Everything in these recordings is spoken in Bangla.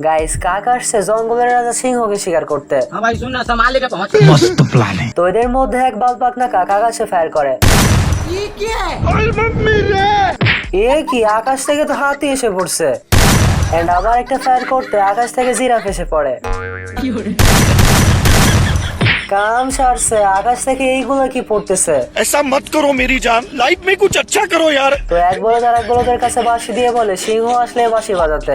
গাইস কাক আসছে জঙ্গলের রাজা সিংহকে শিকার করতে हाँ भाई सुनना संभाल के पहुंच मस्त प्लान है তো এদের মধ্যে এক বাল পাকনা কাক আকাশে ফায়ার করে এ কি আকাশ থেকে তো হাতি এসে পড়ছে এন্ড আবার একটা ফায়ার করতে আকাশ থেকে জিরাফ এসে পড়ে কাম সারছে আকাশ থেকে এইগুলো কি পড়তেছে ऐसा मत करो मेरी जान लाइफ में कुछ अच्छा करो यार তো এক বলদ আর এক বলদের কাছে বাঁশি দিয়ে বলে সিংহ আসলে বাঁশি বাজাতে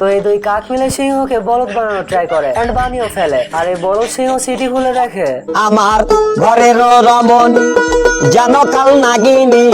তো এই দুই কাক মিলে সিংহকে বলদ বানানোর ট্রাই করে এন্ড বানিয়েও ফেলে। আর এই বলদ সিংহ সিটি খুলে দেখে। আমার ঘরের রমন যেন কাল নাগিনী।